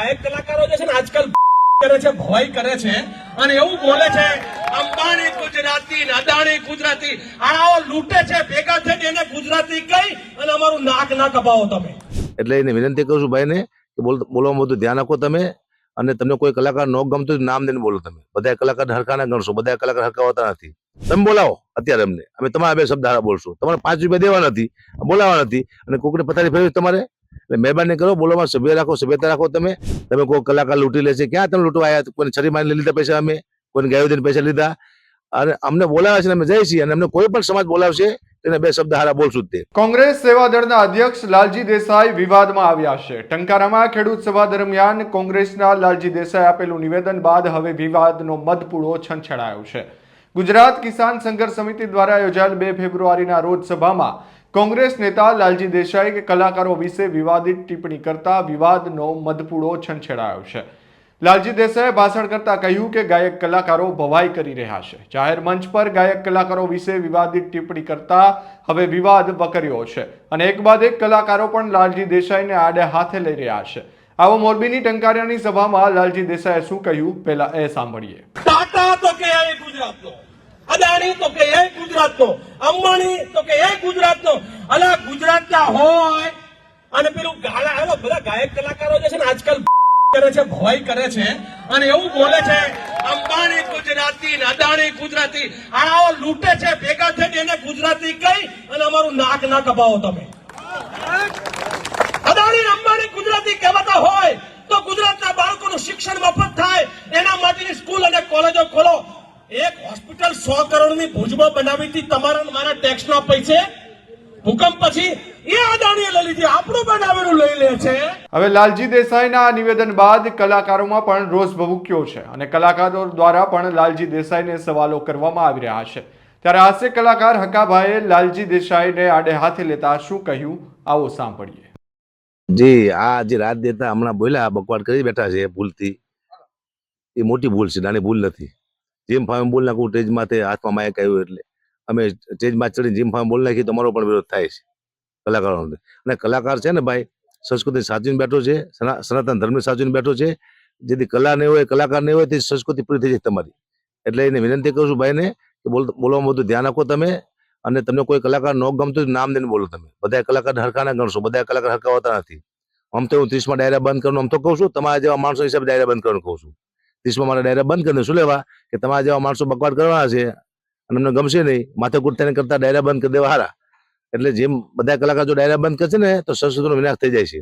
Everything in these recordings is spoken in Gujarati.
ગાયક કલાકારો જે છે ને આજકાલ કરે છે ભવાઈ કરે છે અને એવું બોલે છે, અંબાણી ગુજરાતી અદાણી ગુજરાતી. આવો લૂંટે છે, ભેગા થઈને એને ગુજરાતી કઈ અને અમારું નાક ના કપાવો તમે. એટલે એને વિનંતી કરું છું ભાઈને કે બોલવામાં બધું ધ્યાન રાખો તમે અને તમને કોઈ કલાકાર ન ગમતું નામ દઈને બોલો તમે. બધા કલાકાર હરખા ના ગણશો બધા કલાકાર હરખા હોતા નથી. તમે બોલાવો અત્યારે અમને. અમે તમારા બે શબ્દ બોલશું. તમારે પાંચ રૂપિયા દેવા નથી બોલાવા નથી અને કોકને પથારી ફેરવી તમારે? એટલે મહેરબાની કરો બોલોમાં સભ્ય રાખો, સભ્યતા રાખો તમે. તમે કોઈ કલાકાર લૂંટી લેશે, ક્યાં તમે લૂંટવા આવ્યા કોઈને છરી મારીને લીધા પૈસા અમે? કોઈને ગાયો પૈસા લીધા? અને અમને બોલાવે છે અમે જઈએ છીએ અને અમને કોઈ પણ સમાજ બોલાવશે બે શબ્દ હારા બોલશું તે. કોંગ્રેસ સેવાદળના અધ્યક્ષ લાલજી દેસાઈ વિવાદમાં આવ્યા છે. ટંકારામાં ખેડૂત સભા દરમિયાન કોંગ્રેસના લાલજી દેસાઈ આપેલું નિવેદન બાદ હવે વિવાદનો મધપૂળો છંછેડાયો છે. ગુજરાત કિસાન સંઘર્ષ સમિતિ દ્વારા યોજાયેલ બે ફેબ્રુઆરીના રોજ સભામાં કોંગ્રેસ નેતા લાલજી દેસાઈ કે કલાકારો વિશે વિવાદિત ટિપ્પણી કરતા વિવાદનો મધપૂડો છંછેડાયો છે. લાલજી દેસાઈએ ભાષણ કરતા કહ્યું કે ગાયક કલાકારો ભવાઈ કરી રહ્યા છે. જાહેર મંચ પર ગાયક કલાકારો વિશે વિવાદિત ટિપ્પણી કરતા હવે વિવાદ વકર્યો છે અને એક બાદ એક કલાકારો પણ લાલજી દેસાઈને આડે હાથે લઈ રહ્યા છે. આવો મોરબીની ટંકારિયાની સભામાં લાલજી દેસાઈએ શું કહ્યું પહેલા એ સાંભળીએ. ટાટા તો કે ગુજરાતનો ગુજરાતનો, અંબાણી તો કે ગુજરાતનો અલા ગુજરાતના હોય? અને પેલું ગાળા એવો બધા ગાયક કલાકારો જે છે ને આજકાલ કરે છે ભવાઈ કરે છે. અને એવું બોલે છે, અંબાણી ગુજરાતી અદાણી ગુજરાતી, આ લૂંટે છે, ભેગા થઈને એને ગુજરાતી કહી અને અમારું નાક ના કપાવો તમે. અદાણી અંબાણી ગુજરાતી કહેવાતા હોય તો ગુજરાતના બાળકોનું શિક્ષણ મફત થાય. એના માટેની સ્કૂલ અને કોલેજો ખોલો. એક હોસ્પિટલ સો કરોડની ભુજમાં બનાવી હતી, તમારા મારા ટેક્સના પૈસે ભૂકંપ પછી એ અદાણીએ લઈ લીધી આપણું બનાવેલું લઈ લે છે. હવે લાલજી દેસાઈના આ નિવેદન બાદ કલાકારોમાં પણ રોષ ભભૂક્યો છે અને કલાકારો દ્વારા પણ લાલજી દેસાઈને સવાલો કરવામાં આવી રહ્યા છે. ત્યારે હાસ્ય કલાકાર હકાભાઈએ લાલજી દેસાઈને આડે હાથે લેતા શું કહ્યું? આવો સાંભળીએ. જી આ જે રાજ દેતા હમણાં બોલ્યા બકવાડ કરી બેઠા છે ભૂલથી. એ મોટી ભૂલ છે નાની ભૂલ નથી. જેમ ફાવે ભૂલ નાખું ટેજમાં તે હાથમાં માયક આવ્યું એટલે. અમે સ્ટેજમાં ચડી જીમફામ ફામે બોલ નાખી તમારો પણ વિરોધ થાય છે કલાકારોનો. અને કલાકાર છે ને ભાઈ, સંસ્કૃતિ સાચવીને બેઠો છે, સના- સનાતન ધર્મ સાચવીને બેઠો છે. જેથી કલા નહીં હોય, કલાકાર નહીં હોય તે સંસ્કૃતિ પૂરી થઈ જાય તમારી. એટલે એને વિનંતી કરું છું ભાઈને કે બોલ, બોલવામાં બધું ધ્યાન રાખો તમે અને તમને કોઈ કલાકાર ન ગમતું નામ દઈને બોલો તમે. બધા કલાકાર હરકાના ગણશો બધા કલાકાર હરખા હોતા નથી. આમ તો હું ત્રીસમાં ડાયરા બંધ કરવાનું, આમ તો કહું છું, તમારા જેવા માણસો હિસાબે ડાયરા બંધ કરવાનું કહું છું. ત્રીસમાં મારા ડાયરા બંધ કરીને શું લેવા? કે તમારા જેવા માણસો બકવાટ કરવાના છે. અને એમને ગમશે નહીં. માથાકૂટ તેને કરતા ડાયરા બંધ કરી દેવા હારા. એટલે જેમ બધા કલાકાર જો ડાયરા બંધ કરશે ને, તો સંસ્કૃતિનો વિનાશ થઈ જાય છે.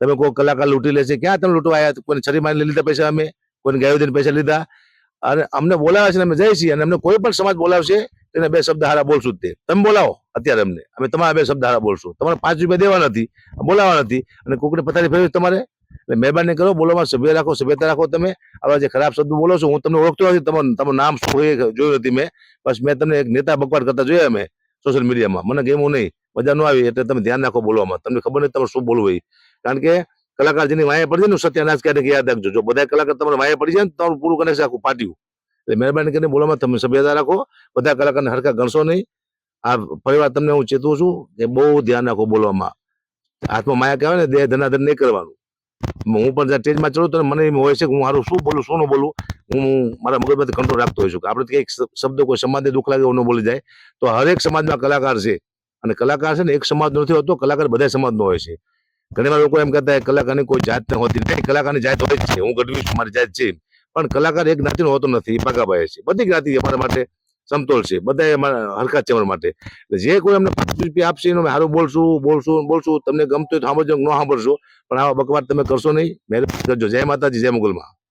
તમે કોઈ કલાકાર લૂંટી લેશે, ક્યાં તમે લૂંટવા આવ્યા કોઈને છરી મારી લીધા પૈસા અમે? કોઈને ગાયો દઈને પૈસા લીધા? અને અમને બોલાવે છે અમે જઈએ છીએ અને અમને કોઈ પણ સમાજ બોલાવશે એને બે શબ્દ હારા બોલશું તે. તમે બોલાવો અત્યારે અમને. અમે તમારા બે શબ્દ હારા બોલશું. તમારે પાંચ રૂપિયા દેવા નથી, બોલાવા નથી. અને કોકને પથારી ફેરવી તમારે? એટલે મહેરબાની કરો બોલવામાં સભ્ય રાખો, સભ્યતા રાખો તમે. આવા જે ખરાબ શબ્દો બોલો છો, હું તમને ઓળખતો નથી, તમારું તમારું નામ જોયું નથી મેં. બસ મેં તમને એક નેતા બકવાડ કરતા જોયા મેં સોશિયલ મીડિયામાં મને ગેમું નહીં, મજા ન આવી, એટલે તમે ધ્યાન રાખો બોલવામાં. તમને ખબર નથી તમારે શું બોલવું હોય. કારણ કે કલાકાર જેની વાયા પડી જાય ને સત્યાનાશ ક્યારેક યાદ રાખજો. જો બધા કલાકાર તમારે વાયા પડી જાય ને તમારું પૂરું કનેક્શન આખું પાટ્યું એટલે મહેરબાની કરીને બોલવામાં તમે સભ્યતા રાખો. બધા કલાકારને હરખા ગણશો નહીં. આ પરિવાર તમને હું ચેતવું છું કે બહુ ધ્યાન રાખો બોલવામાં. હાથમાં માયા કહેવાય ને, દેહ ધનાધન નહીં કરવાનું. હું પણ સ્ટેજમાં ચડું તો મને એમ હોય છે કે હું મારું શું બોલું, શું ન બોલું, હું મારા મગજમાંથી કંટ્રોલ રાખતો હોઉં છું કે આપણે કંઈક શબ્દ કોઈ સમાજને દુઃખ લાગે એવું ન બોલી જાય. તો હરેક સમાજમાં કલાકાર છે અને કલાકાર છે ને એક સમાજનો નથી હોતો, કલાકાર બધા સમાજનો હોય છે. ઘણીવાર લોકો એમ કહેતા કલાકારની કોઈ જાત ન હોતી નહીં કલાકારની જાત હોય જ છે, હું ગઢવી છું, મારી જાત છે પણ કલાકાર એક જ્ઞાતિનો હોતો નથી પાકાભાઈ છે. બધી જ્ઞાતિ અમારા માટે સમતોલ છે. બધા હરકત અમારા માટે. એટલે જે કોઈ અમને પાંચ રૂપિયા આપશે એનો સારું બોલશું બોલશું બોલશું. તમને ગમતું હોય તો સાંભળજો ન સાંભળશો. પણ આવા બકવાદ તમે કરશો નહીં. મહેરબાની કરજો. જય માતાજી, જય મુગલમાં.